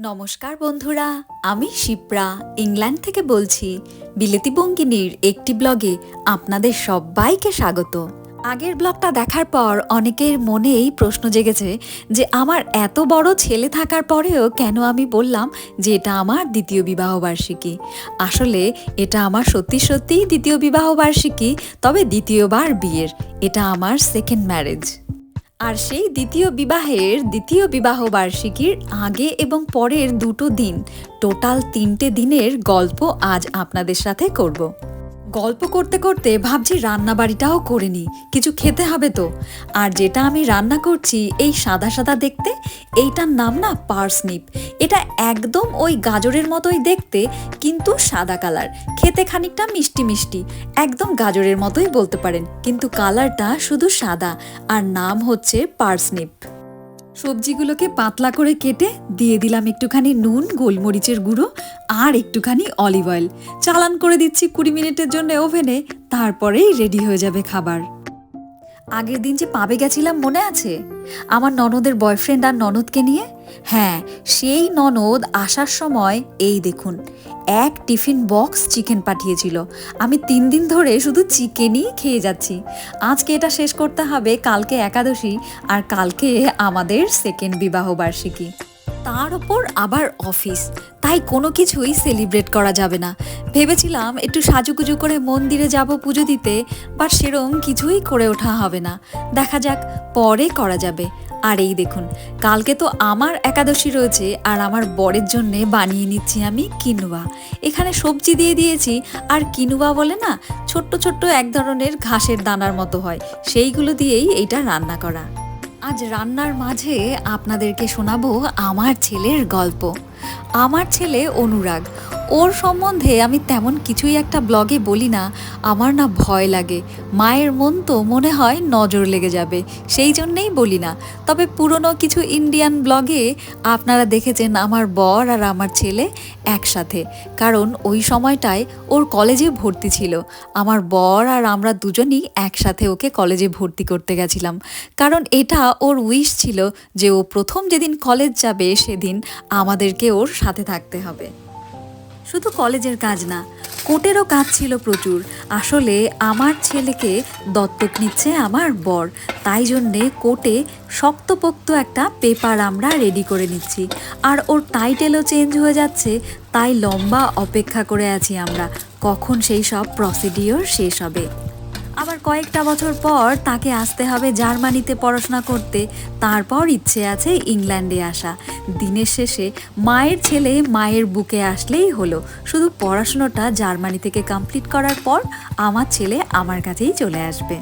নমস্কার বন্ধুরা, আমি শিপ্রা, ইংল্যান্ড থেকে বলছি। বিলেতি বঙ্গিনীর একটি ব্লগে আপনাদের সবাইকে স্বাগত। আগের ব্লগটা দেখার পর অনেকের মনেই প্রশ্ন জেগেছে যে, আমার এত বড় ছেলে থাকার পরেও কেন আমি বললাম যে, এটা আমার দ্বিতীয় বিবাহবার্ষিকী? আসলে এটা আমার সত্যি সত্যিই দ্বিতীয় বিবাহবার্ষিকী, তবে দ্বিতীয়বার বিয়ের। এটা আমার সেকেন্ড ম্যারেজ আর সেই দ্বিতীয় বিবাহের দ্বিতীয় বিবাহ বার্ষিকীর আগে এবং পরের দুটো দিন। টোটাল তিনটে দিনের গল্প আজ আপনাদের সাথে করব। গল্প করতে করতে ভাবছি রান্না বাড়িটাও করে নিই। কিছু খেতে হবে তো। আর যেটা আমি রান্না করছি, এই সাদা সাদা দেখতে, এইটার নাম না পার্সনিপ। এটা একদম ওই গাজরের মতোই দেখতে, কিন্তু সাদা কালার। খেতে খানিকটা মিষ্টি মিষ্টি, একদম গাজরের মতোই বলতে পারেন। কিন্তু কালারটা শুধু সাদা, আর নাম হচ্ছে পার্সনিপ। সবজিগুলোকে পাতলা করে কেটে দিয়ে দিলাম একটুখানি নুন, গোলমরিচের গুঁড়ো আর একটুখানি অলিভ অয়েল। চালান করে দিচ্ছি কুড়ি মিনিটের জন্য ওভেনে, তারপরেই রেডি হয়ে যাবে খাবার। আগের দিন যে পাবে গেছিলাম মনে আছে? আমার ননদের বয়ফ্রেন্ড আর ননদকে নিয়ে হ্যাঁ সেই ননদ আসার সময় এই দেখুন, এক টিফিন বক্স চিকেন পাঠিয়েছিল। আমি তিন দিন ধরে শুধু চিকেনই খেয়ে যাচ্ছি। আজকে এটা শেষ করতে হবে কালকে একাদশী আর কালকে আমাদের সেকেন্ড বিবাহ বার্ষিকী তার ওপর আবার অফিস। তাই কোনো কিছুই সেলিব্রেট করা যাবে না। ভেবেছিলাম একটু সাজুগুজু করে মন্দিরে যাব পুজো দিতে, বাট সেরম কিছুই করে ওঠা হবে না। দেখা যাক, পরে করা যাবে। আর এই দেখুন, কালকে তো আমার একাদশী রয়েছে, আর আমার বরের জন্য বানিয়ে নিচ্ছি আমি কিনুয়া। এখানে সবজি দিয়ে দিয়েছি, আর কিনুয়া বলে না, ছোট্ট ছোট্ট এক ধরনের ঘাসের দানার মতো হয়। সেইগুলো দিয়েই এইটা রান্না করা। আজ রান্নার মাঝে আপনাদেরকে শোনাবো আমার ছেলের গল্প। আমার ছেলে অনুরাগ। ওর সম্বন্ধে আমি তেমন কিছুই একটা ব্লগে বলি না। আমার না ভয় লাগে। মায়ের মন তো মনে হয় নজর লেগে যাবে। সেই জন্যেই বলি না। তবে পুরনো কিছু ইন্ডিয়ান ব্লগে আপনারা দেখেছেন আমার বর আর আমার ছেলে একসাথে। কারণ ওই সময়টায় ওর কলেজে ভর্তি ছিল। আমার বর আর আমরা দুজনই একসাথে ওকে কলেজে ভর্তি করতে গেছিলাম। কারণ এটা ওর উইশ ছিল যে ও প্রথম যেদিন কলেজ যাবে সেদিন আমাদেরকে ওর সাথে থাকতে হবে। শুধু কলেজের কাজ না কোর্টেরও কাজ ছিল প্রচুর। আসলে আমার ছেলেকে দত্তক নিচ্ছে আমার বর। তাই জন্যে কোর্টে শক্তপোক্ত একটা পেপার আমরা রেডি করে নিচ্ছি। আর ওর টাইটেলও চেঞ্জ হয়ে যাচ্ছে, তাই লম্বা অপেক্ষা করে আছি আমরা। কখন সেই সব প্রসিডিওর শেষ হবে? আবার কয়েকটা বছর পর তাকে আসতে হবে জার্মানিতে পড়াশোনা করতে। তারপর ইচ্ছে আছে ইংল্যান্ডে আসা। দিনের শেষে মায়ের ছেলে মায়ের বুকে আসলেই হলো। শুধু পড়াশোনাটা জার্মানি থেকে কমপ্লিট করার পর আমার ছেলে আমার কাছেই চলে আসবে।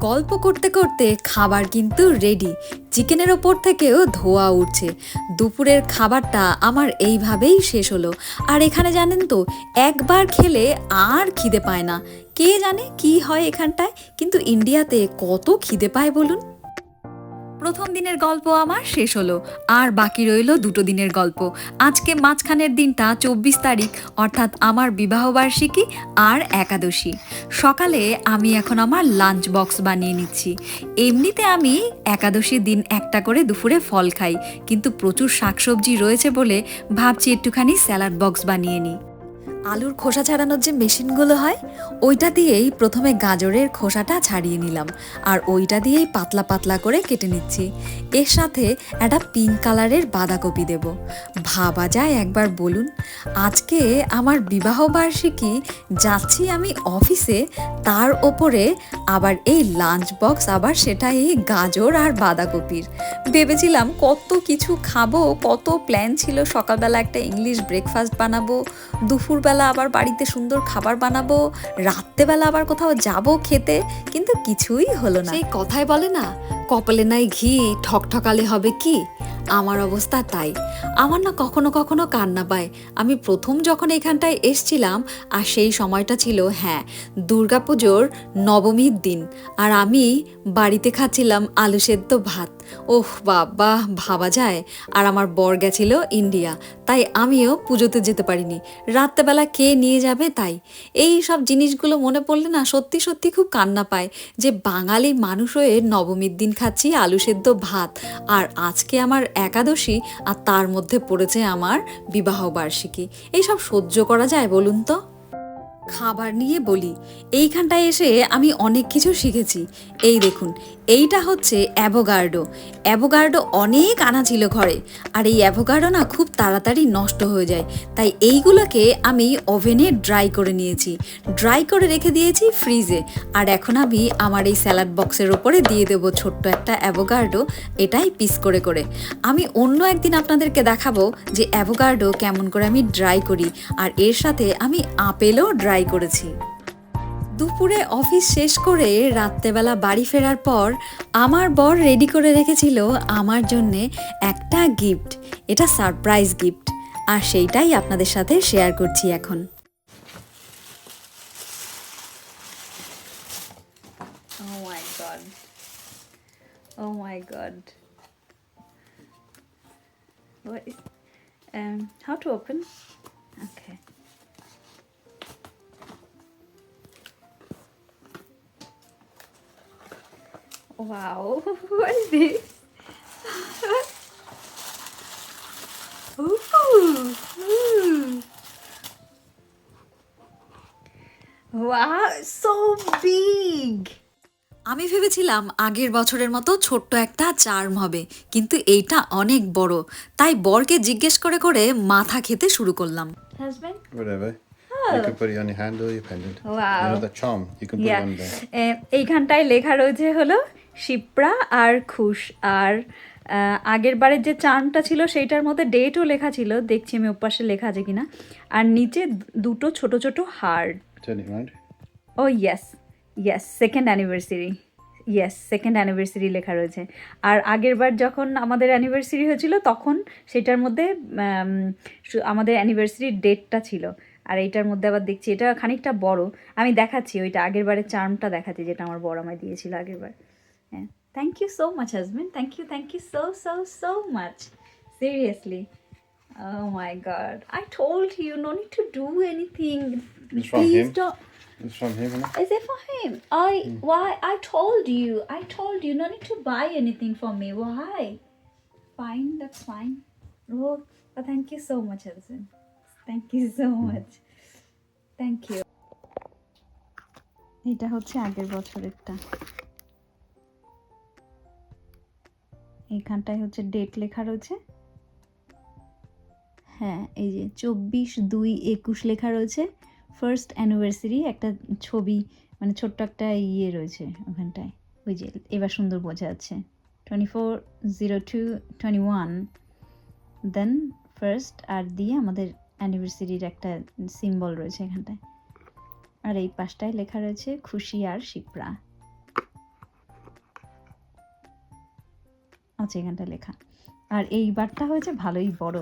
গল্প করতে করতে খাবার কিন্তু রেডি চিকেনের ওপর থেকেও ধোয়া উঠছে। দুপুরের খাবারটা আমার এইভাবেই শেষ হলো। আর এখানে জানেন তো, একবার খেলে আর খিদে পায় না। কে জানে কি হয় এখানটায়, কিন্তু ইন্ডিয়াতে কত খিদে পায় বলুন। প্রথম দিনের গল্প আমার শেষ হলো, আর বাকি রইল দুটো দিনের গল্প। আজকে মাঝখানের দিনটা চব্বিশ তারিখ, অর্থাৎ আমার বিবাহবার্ষিকী আর একাদশী। সকালে আমি এখন আমার লাঞ্চ বক্স বানিয়ে নিচ্ছি। এমনিতে আমি একাদশীর দিন একটা করে দুপুরে ফল খাই, কিন্তু প্রচুর শাকসবজি রয়েছে বলে ভাবছি একটুখানি স্যালাড বক্স বানিয়ে নিই। আলুর খোসা ছাড়ানোর যে মেশিনগুলো হয়, ওইটা দিয়েই প্রথমে গাজরের খোসাটা ছাড়িয়ে নিলাম। আর ওইটা দিয়েই পাতলা পাতলা করে কেটে নিচ্ছি। এর সাথে একটা পিঙ্ক কালারের বাঁধাকপি দেব। ভাবা যায় একবার বলুন। আজকে আমার বিবাহ বার্ষিকী যাচ্ছি আমি অফিসে, তার ওপরে আবার এই লাঞ্চ বক্স আবার সেটা এই গাজর আর বাঁধাকপির। ভেবেছিলাম কত কিছু খাব, কত প্ল্যান ছিল, সকালবেলা একটা ইংলিশ ব্রেকফাস্ট বানাবো, দুপুরবেলা আবার বাড়িতে সুন্দর খাবার বানাবো, রাত্রেবেলা আবার কোথাও যাব খেতে, কিন্তু কিছুই হলো না। সেই কথাই বলে না, কপালে নাই ঘি, ঠকঠকালে হবে কি? আমার অবস্থা তাই। আমার না কখনো কখনো কান্না পায়। আমি প্রথম যখন এখানটায় এসছিলাম, আর সেই সময়টা ছিল হ্যাঁ দুর্গাপুজোর নবমীর দিন, আর আমি বাড়িতে খাচ্ছিলাম আলু সেদ্ধ ভাত। ওহ বাবা, ভাবা যায়। আর আমার বর গেছিল ইন্ডিয়া, তাই আমিও পুজোতে যেতে পারিনি। রাত্রেবেলা কে নিয়ে যাবে তাই? এই সব জিনিসগুলো মনে পড়লে না সত্যি সত্যি খুব কান্না পায় যে বাঙালি মানুষ হয়ে নবমীর দিন খাচ্ছি আলু সেদ্ধ ভাত। আর আজকে আমার একাদশী আর তার মধ্যে পড়েছে আমার বিবাহ বার্ষিকী। এইসব সহ্য করা যায় বলুন তো? খাবার নিয়ে বলি। এইখানটায় এসে আমি অনেক কিছু শিখেছি। এই দেখুন, এইটা হচ্ছে অ্যাভোগার্ডো অ্যাভোগার্ডো অনেক আনা ছিল ঘরে। আর এই অ্যাভোগার্ডো না খুব তাড়াতাড়ি নষ্ট হয়ে যায়। তাই এইগুলোকে আমি ওভেনে ড্রাই করে নিয়েছি। ড্রাই করে রেখে দিয়েছি ফ্রিজে। আর এখন আমি আমার এই স্যালাড বক্সের ওপরে দিয়ে দেবো ছোট্ট একটা অ্যাভোগার্ডো এটাই পিস করে করে। আমি অন্য একদিন আপনাদেরকে দেখাবো যে অ্যাভোগার্ডো কেমন করে আমি ড্রাই করি। আর এর সাথে আমি আপেলও ড্রাই করেছি দুপুরে অফিস শেষ করে রাত্রেবেলা বাড়ি ফেরার পর আমার বর রেডি করে রেখেছিল আমার জন্যে একটা গিফট এটা সারপ্রাইজ গিফট আর সেইটাই আপনাদের সাথে শেয়ার করছি এখন Oh my god. Oh my god. What is um how to open? Okay. Wow, what is this? ooh, ooh. Wow, so big. আমি ভেবেছিলাম আগের বছরের মতো ছোট্ট একটা চার্ম হবে কিন্তু এইটা অনেক বড়। তাই বরকে জিজ্ঞেস করে করে মাথা খেতে শুরু করলাম। oh. এইখানটায় লেখা রয়েছে হলো শিপ্রা আর খুশ। আর আগের বারের যে চার্মটা ছিল সেইটার মধ্যে ডেটও লেখা ছিল। দেখছি আমি ওপাশে লেখা আছে কিনা। আর নিচে দুটো ছোট ছোট হার্ড. ও yes yes second anniversary yes second anniversary লেখা রয়েছে। আর আগের বার যখন আমাদের অ্যানিভার্সারি হয়েছিল তখন সেটার মধ্যে আমাদের অ্যানিভার্সারির ডেটটা ছিল। আর এইটার মধ্যে আবার দেখছি এটা খানিকটা বড়। আমি দেখাচ্ছি ওইটা আগের বারের চার্মটা দেখাচ্ছি যেটা আমার বড় আমায় দিয়েছিল আগের বার। হ্যাঁ thank you so much husband thank you thank you so so so much seriously Oh my god. I told you no need to do anything. It's from Please him. don't It's from him, isn't it? is it for him? I why I told you. I told you no need to buy anything for me. Why? Fine, that's fine. Oh, but thank you so much, Edison. Thank you so much. Thank you. এটা হচ্ছে আগের বছরেরটা এইখানটায় হচ্ছে date লেখা রয়েছে। হ্যাঁ এই যে চব্বিশ দুই একুশ লেখা রয়েছে। ফার্স্ট অ্যানিভার্সারি একটা ছবি মানে ছোট্ট একটা ইয়ে রয়েছে ওখানটায়। ওই যে, এবার সুন্দর বোঝা যাচ্ছে। Twenty four zero two twenty one then first আর দিয়ে আমাদের অ্যানিভার্সারির একটা সিম্বল রয়েছে এখানটায়। আর এই পাশটায় লেখা রয়েছে, খুশি আর শিপ্রা। আচ্ছা এখানটা লেখা। আর এই বারটা হয়েছে ভালোই বড়।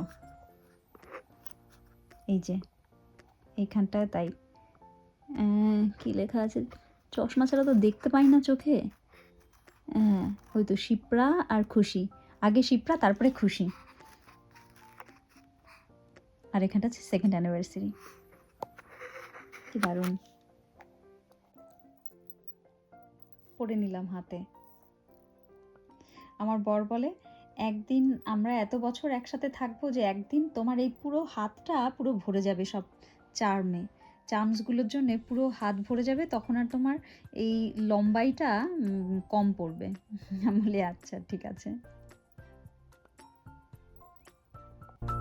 এই যে, এইখানটা তাই। কি লেখা আছে? চশমা ছাড়া তো দেখতে পাই না চোখে। হ্যাঁ ওই তো শিপ্রা আর খুশি। আগে শিপ্রা, তারপরে খুশি। আর এখানটা হচ্ছে সেকেন্ড অ্যানিভার্সারি কি দারুণ। পরে নিলাম হাতে। আমার বর বলে, একদিন আমরা এত বছর একসাথে থাকব যে একদিন তোমার এই পুরো হাতটা পুরো ভরে যাবে সব চার্মে। চার্মসগুলোর জন্যে পুরো হাত ভরে যাবে, তখন আর তোমার এই লম্বাইটা কম পড়বে। আমি বলি আচ্ছা ঠিক আছে।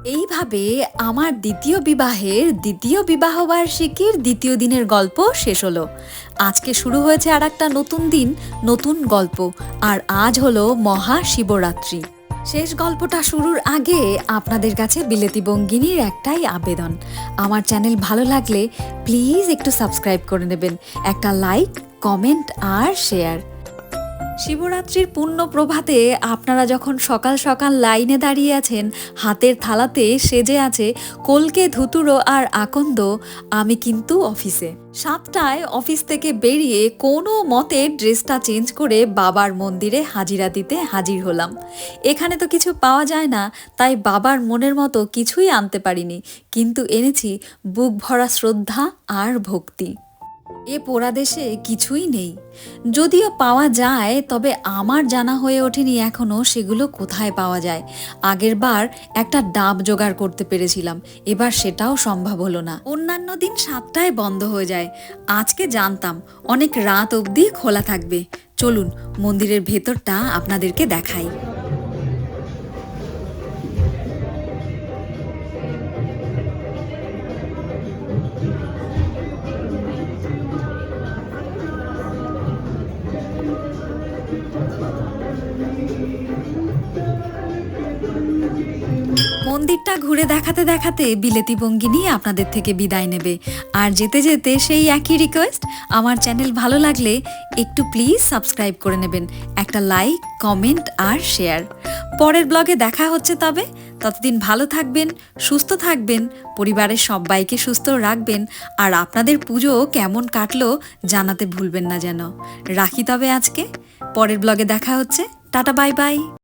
এইভাবে আমার দ্বিতীয় বিবাহের দ্বিতীয় বিবাহবার্ষিকীর দ্বিতীয় দিনের গল্প শেষ হলো। আজকে শুরু হয়েছে আর একটা নতুন দিন, নতুন গল্প, আর আজ হলো মহাশিবরাত্রি। শেষ গল্পটা শুরুর আগে আপনাদের কাছে বিলেতি বঙ্গিনীর একটাই আবেদন। আমার চ্যানেল ভালো লাগলে প্লিজ একটু সাবস্ক্রাইব করে নেবেন, একটা লাইক, কমেন্ট আর শেয়ার। শিবরাত্রির পূর্ণ প্রভাতে আপনারা যখন সকাল সকাল লাইনে দাঁড়িয়ে আছেন, হাতের থালাতে সেজে আছে কলকে ধুতুরো আর আকন্দ, আমি কিন্তু অফিসে। সাতটায় অফিস থেকে বেরিয়ে কোনো মতে ড্রেসটা চেঞ্জ করে বাবার মন্দিরে হাজিরা দিতে হাজির হলাম। এখানে তো কিছু পাওয়া যায় না, তাই বাবার মনের মতো কিছুই আনতে পারিনি, কিন্তু এনেছি বুক ভরা শ্রদ্ধা আর ভক্তি। এ পোড়া দেশে কিছুই নেই। যদিও পাওয়া যায়, তবে আমার জানা হয়ে ওঠেনি এখনও সেগুলো কোথায় পাওয়া যায়। আগের বার একটা ডাব জোগাড় করতে পেরেছিলাম, এবার সেটাও সম্ভব হলো না। অন্যান্য দিন সাতটায় বন্ধ হয়ে যায়। আজকে জানতাম, অনেক রাত অবধি খোলা থাকবে। চলুন, মন্দিরের ভেতরটা আপনাদেরকে দেখাই। মন্দিরটা ঘুরে দেখাতে দেখাতে বিলেতি বঙ্গিনী আপনাদের থেকে বিদায় নেবে। আর যেতে যেতে সেই একই রিকোয়েস্ট আমার চ্যানেল ভালো লাগলে একটু প্লিজ সাবস্ক্রাইব করে নেবেন। একটা লাইক কমেন্ট আর শেয়ার পরের ব্লগে দেখা হচ্ছে তবে। ততদিন ভালো থাকবেন, সুস্থ থাকবেন, পরিবারের সবাইকে সুস্থ রাখবেন, আর আপনাদের পুজো কেমন কাটলো জানাতে ভুলবেন না যেন। রাখি তবে আজকে। পরের ব্লগে দেখা হচ্ছে। Tata bye bye